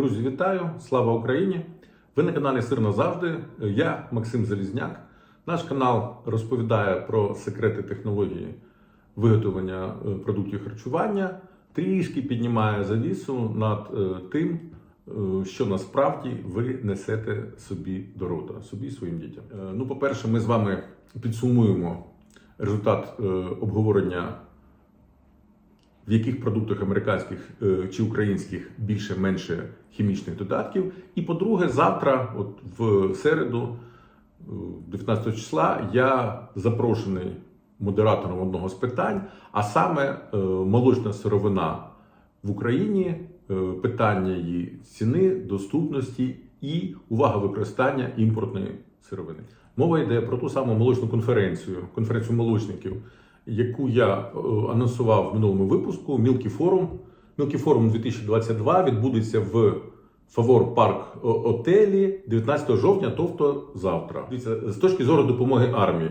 Друзі, вітаю! Слава Україні! Ви на каналі Сир назавжди. Я Максим Залізняк. Наш канал розповідає про секрети технології виготовлення е, продуктів харчування, трішки піднімає завісу над е, тим, е, що насправді ви несете собі до рота, собі і своїм дітям. Ну, по-перше, ми з вами підсумуємо результат обговорення в яких продуктах американських е, чи українських більше-менше хімічних додатків. І по-друге, завтра, от в середу, е, 19 числа, я запрошений модератором одного з питань, а саме е, молочна сировина в Україні, е, питання її ціни, доступності і увага використання імпортної сировини. Мова йде про ту саму молочну конференцію, конференцію молочників, яку я е, анонсував в минулому випуску. Мілкі форум. Мілкі форум 2022 відбудеться в Фавор Парк Отелі 19 жовтня, тобто завтра. З точки зору допомоги армії.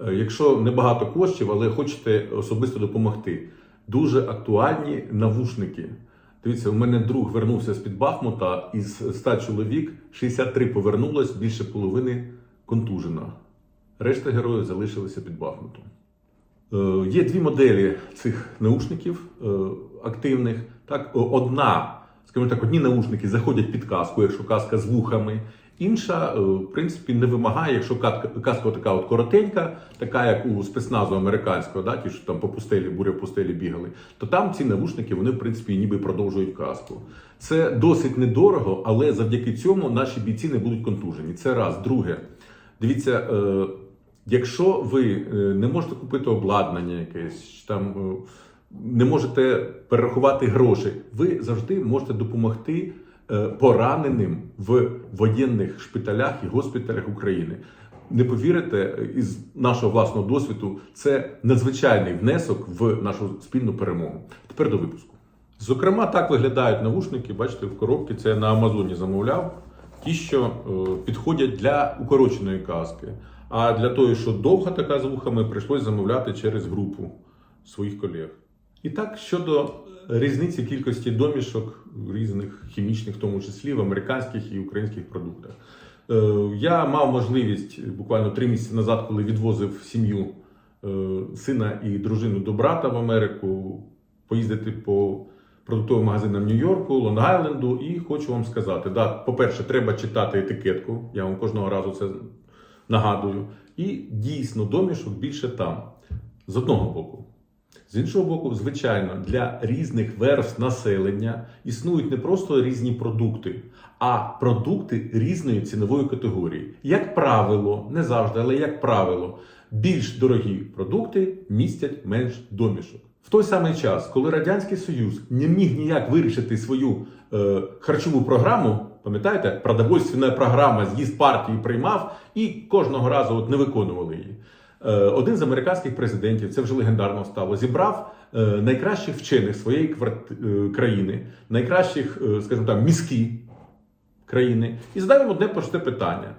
е, Якщо небагато коштів, але хочете особисто допомогти, дуже актуальні навушники. Дивіться, у мене друг вернувся з-під Бахмута, із 100 чоловік 63 повернулось, більше половини контужено. Решта героїв залишилися під Бахмутом. Е, Є дві моделі цих наушників е, активних. Так, одна, скажімо так, одні наушники заходять під каску, якщо каска з вухами. Інша, е, в принципі, не вимагає, якщо каска така от коротенька, така як у спецназу американського, да, ті, що там по пустелі, буря пустелі бігали, то там ці навушники вони, в принципі, ніби продовжують каску. Це досить недорого, але завдяки цьому наші бійці не будуть контужені. Це раз. Друге, дивіться. Якщо ви е, не можете купити обладнання якесь, там е, не можете перерахувати гроші, ви завжди можете допомогти е, пораненим в воєнних шпиталях і госпіталях України. Не повірите, із нашого власного досвіду, це надзвичайний внесок в нашу спільну перемогу. Тепер до випуску. Зокрема, так виглядають навушники. Бачите, в коробці це на Амазоні замовляв. Ті, що підходять для укороченої каски. А для того, що довга така з вухами, прийшлось замовляти через групу своїх колег. І так, щодо різниці кількості домішок різних хімічних, в тому числі в американських і українських продуктах. Е, Я мав можливість буквально три місяці назад, коли відвозив сім'ю е, сина і дружину до брата в Америку, поїздити по продуктовим магазинам Нью-Йорку, Лонг-Айленду. І хочу вам сказати: да, по-перше, треба читати етикетку. Я вам кожного разу це нагадую. І дійсно домішок більше там. З одного боку. З іншого боку, звичайно, для різних верств населення існують не просто різні продукти, а продукти різної цінової категорії. Як правило, не завжди, але як правило, більш дорогі продукти містять менш домішок. В той самий час, коли Радянський Союз не міг ніяк вирішити свою е, харчову програму, пам'ятаєте, продовольственна програма з'їзд партії приймав і кожного разу от не виконували її. Е, Один з американських президентів, це вже легендарно стало, зібрав е, найкращих вчених своєї е, країни, найкращих, скажімо так, міські країни, і задав їм одне просте питання.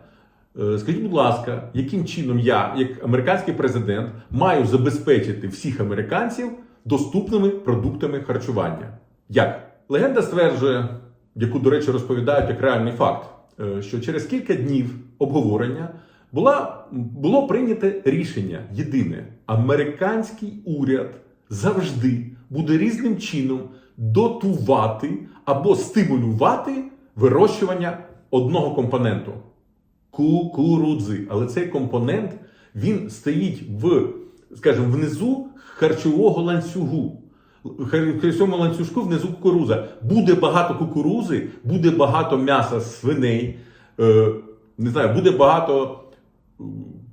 Скажіть, будь ласка, яким чином я, як американський президент, маю забезпечити всіх американців доступними продуктами харчування? Як? Легенда стверджує, яку, до речі, розповідають як реальний факт, е, що через кілька днів обговорення була, було прийнято рішення єдине: американський уряд завжди буде різним чином дотувати або стимулювати вирощування одного компоненту кукурудзи. Але цей компонент він стоїть в, скажімо, внизу харчового ланцюгу. В харчовому ланцюжку внизу кукуруза. Буде багато кукурузи, буде багато м'яса свиней, е, не знаю, буде багато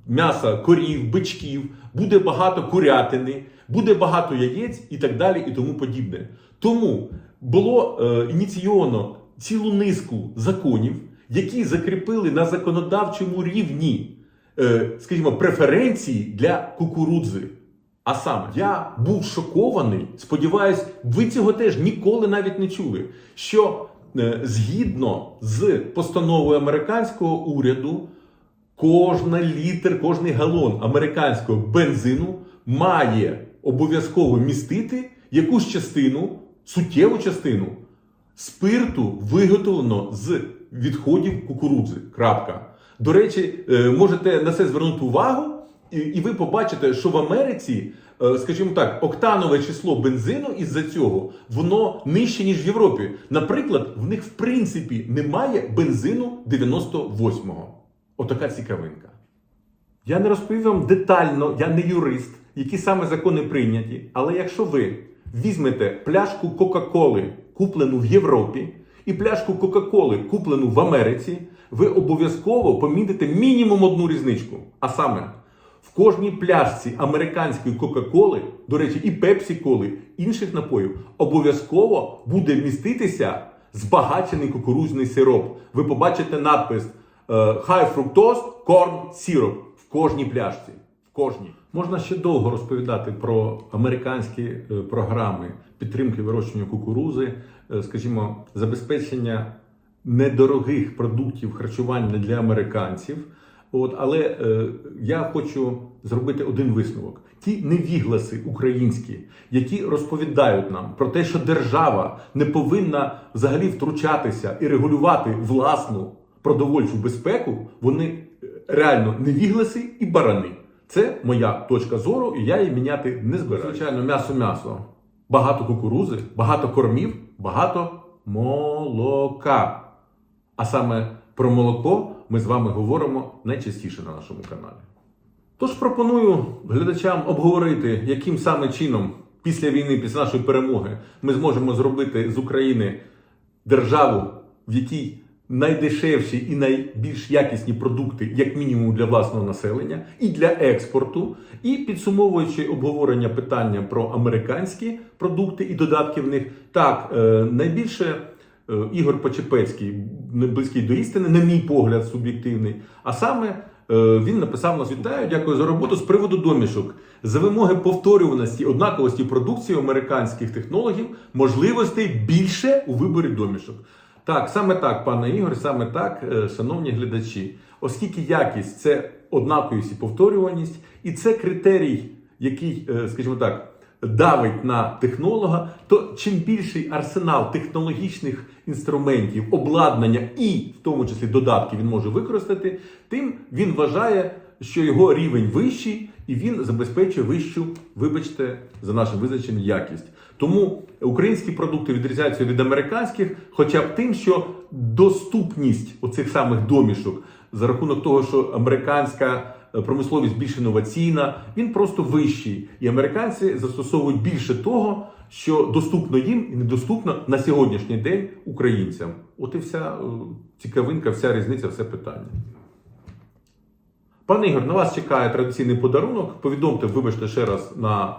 м'яса корів, бичків, буде багато курятини, буде багато яєць і так далі, і тому подібне. Тому було е, ініційовано цілу низку законів, які закріпили на законодавчому рівні, е, скажімо, преференції для кукурудзи. А саме, я був шокований, сподіваюсь, ви цього теж ніколи навіть не чули. Що е, згідно з постановою американського уряду, кожна літр, кожний галон американського бензину має обов'язково містити якусь частину, суттєву частину спирту виготовлено з відходів кукурудзи. Крапка. До речі, е, можете на це звернути увагу, і, і ви побачите, що в Америці, е, скажімо так, октанове число бензину із-за цього воно нижче, ніж в Європі. Наприклад, в них в принципі немає бензину 98-го. Отака цікавинка. Я не розповів вам детально, я не юрист, які саме закони прийняті. Але якщо ви візьмете пляшку Кока-Коли, куплену в Європі, і пляшку Кока-Коли, куплену в Америці, ви обов'язково помітите мінімум одну різничку. А саме, в кожній пляшці американської Кока-Коли, до речі, і Пепсі-Коли, інших напоїв, обов'язково буде міститися збагачений кукурудзяний сироп. Ви побачите надпис е, High Fructose Corn Syrup в кожній пляшці. В кожній. Можна ще довго розповідати про американські е, програми підтримки вирощування кукурузи, е, скажімо, забезпечення недорогих продуктів харчування для американців. От, але е, я хочу зробити один висновок: ті невігласи українські, які розповідають нам про те, що держава не повинна взагалі втручатися і регулювати власну продовольчу безпеку, вони е, реально невігласи і барани. Це моя точка зору, і я її міняти не збираю. Звичайно, м'ясо-м'ясо. Багато кукурузи, багато кормів, багато молока. А саме про молоко ми з вами говоримо найчастіше на нашому каналі. Тож пропоную глядачам обговорити, яким саме чином після війни, після нашої перемоги, ми зможемо зробити з України державу, в якій найдешевші і найбільш якісні продукти, як мінімум для власного населення, і для експорту, і підсумовуючи обговорення питання про американські продукти і додатки в них, так е, найбільше. Е, Ігор Почепецький, близький до істини, на мій погляд, суб'єктивний. А саме е, він написав нас вітаю, дякую за роботу з приводу домішок. За вимоги повторюваності, однаковості продукції американських технологів, можливостей більше у виборі домішок. Так, саме так, пане Ігор, саме так, е, шановні глядачі. Оскільки якість це однаковість і повторюваність, і це критерій, який, скажімо так, давить на технолога, то чим більший арсенал технологічних інструментів, обладнання і в тому числі додатків він може використати, тим він вважає, що його рівень вищий, і він забезпечує вищу, вибачте, за нашим визначенням, якість. Тому українські продукти відрізняються від американських, хоча б тим, що доступність оцих самих домішок за рахунок того, що американська промисловість більш інноваційна, він просто вищий. І американці застосовують більше того, що доступно їм і недоступно на сьогоднішній день українцям. От і вся е, цікавинка, вся різниця, все питання. Пане Ігор, на вас чекає традиційний подарунок. Повідомте, вибачте ще раз на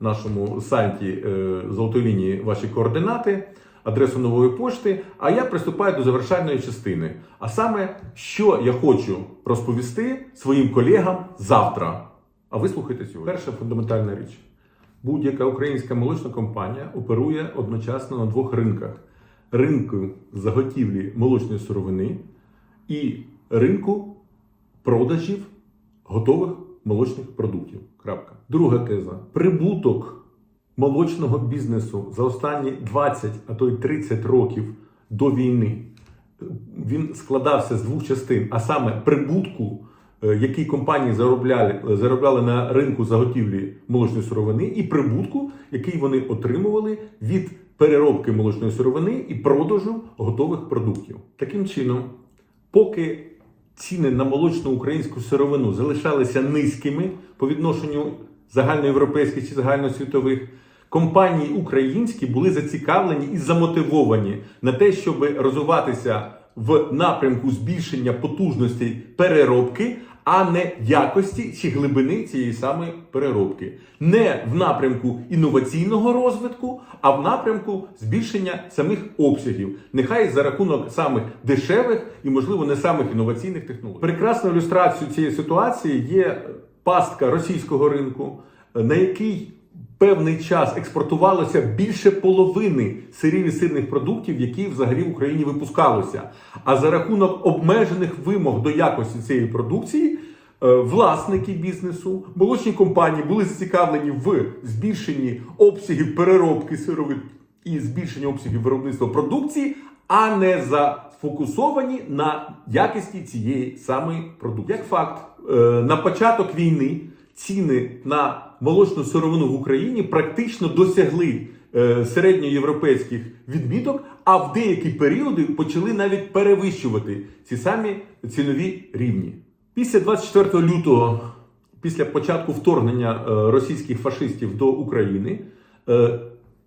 нашому сайті е, Золотої лінії ваші координати, адресу нової пошти. А я приступаю до завершальної частини. А саме, що я хочу розповісти своїм колегам завтра. А ви слухайте сьогодні. Перша фундаментальна річ: будь-яка українська молочна компанія оперує одночасно на двох ринках: ринку заготівлі молочної сировини і ринку продажів готових молочних продуктів. Крапка. Друга теза: прибуток молочного бізнесу за останні 20, а то й 30 років до війни. Він складався з двох частин, а саме прибутку, е, який компанії заробляли, заробляли на ринку заготівлі молочної сировини, і прибутку, який вони отримували від переробки молочної сировини і продажу готових продуктів. Таким чином, поки ціни на молочну українську сировину залишалися низькими по відношенню загальноєвропейських чи загальносвітових, компанії українські були зацікавлені і замотивовані на те, щоб розвиватися в напрямку збільшення потужностей переробки, а не якості чи глибини цієї самої переробки. Не в напрямку інноваційного розвитку, а в напрямку збільшення самих обсягів. Нехай за рахунок самих дешевих і, можливо, не самих інноваційних технологій. Прекрасною ілюстрацією цієї ситуації є пастка російського ринку, на який певний час експортувалося більше половини сирів і сирних продуктів, які взагалі в Україні випускалося. А за рахунок обмежених вимог до якості цієї продукції. е, Власники бізнесу, молочні компанії були зацікавлені в збільшенні обсягів переробки сировин і збільшення обсягів виробництва продукції, а не зафокусовані на якості цієї самої продукції. Як факт, е, на початок війни ціни на молочну сировину в Україні практично досягли е, середньоєвропейських відміток, а в деякі періоди почали навіть перевищувати ці самі цінові рівні. Після 24 лютого, після початку вторгнення е, російських фашистів до України, е,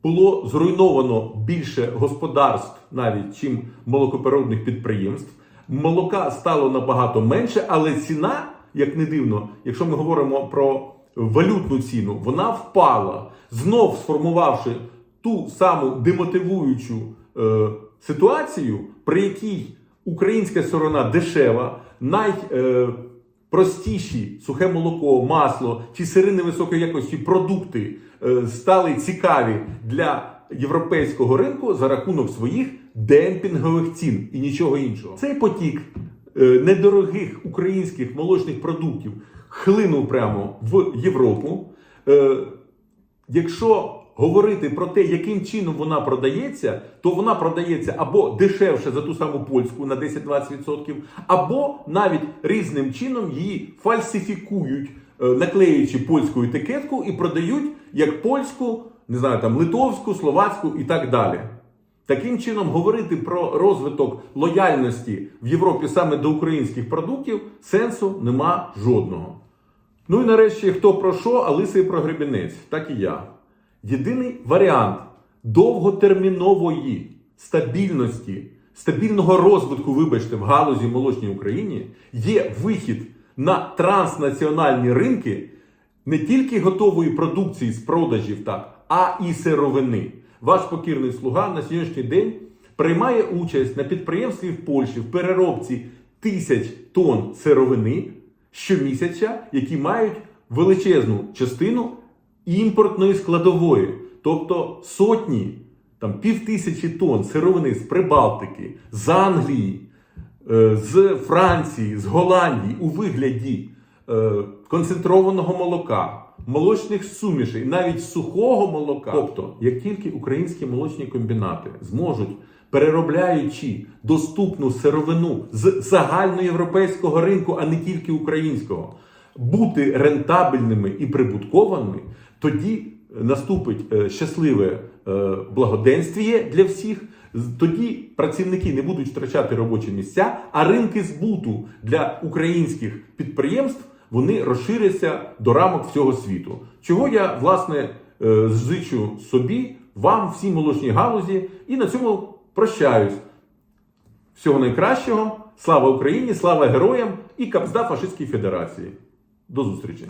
було зруйновано більше господарств, навіть чим молокопереробних підприємств. Молока стало набагато менше, але ціна, як не дивно, якщо ми говоримо про валютну ціну, вона впала, знов сформувавши ту саму демотивуючу е, ситуацію, при якій українська сторона дешева, найпростіші сухе молоко, масло чи сири невисокої якості продукти е, стали цікаві для європейського ринку за рахунок своїх демпінгових цін і нічого іншого. Цей потік е, недорогих українських молочних продуктів хлинув прямо в Європу. Е, Якщо говорити про те, яким чином вона продається, то вона продається або дешевше за ту саму польську на 10-20%, або навіть різним чином її фальсифікують, е, наклеюючи польську етикетку і продають як польську, не знаю, там литовську, словацьку і так далі. Таким чином, говорити про розвиток лояльності в Європі саме до українських продуктів сенсу нема жодного. Ну і нарешті, хто про що, а лисий про гребінець, так і я. Єдиний варіант довготермінової стабільності, стабільного розвитку, вибачте, в галузі молочній Україні є вихід на транснаціональні ринки не тільки готової продукції з продажів, так, а і сировини. Ваш покірний слуга на сьогоднішній день приймає участь на підприємстві в Польщі в переробці тисяч тонн сировини щомісяця, які мають величезну частину імпортної складової, тобто сотні, там пів тисячі тонн сировини з Прибалтики, з Англії, е, з Франції, з Голландії у вигляді концентрованого молока, молочних сумішей, навіть сухого молока. Тобто, як тільки українські молочні комбінати зможуть, переробляючи доступну сировину з загальноєвропейського ринку, а не тільки українського, бути рентабельними і прибутковими, тоді наступить е, щасливе е, благоденствіє для всіх. Тоді працівники не будуть втрачати робочі місця, а ринки збуту для українських підприємств вони розширяться до рамок всього світу. Чого я власне е, зичу собі, вам, всій молочній галузі, і на цьому прощаюсь. Всього найкращого. Слава Україні, слава героям і капзда фашистській федерації. До зустрічі!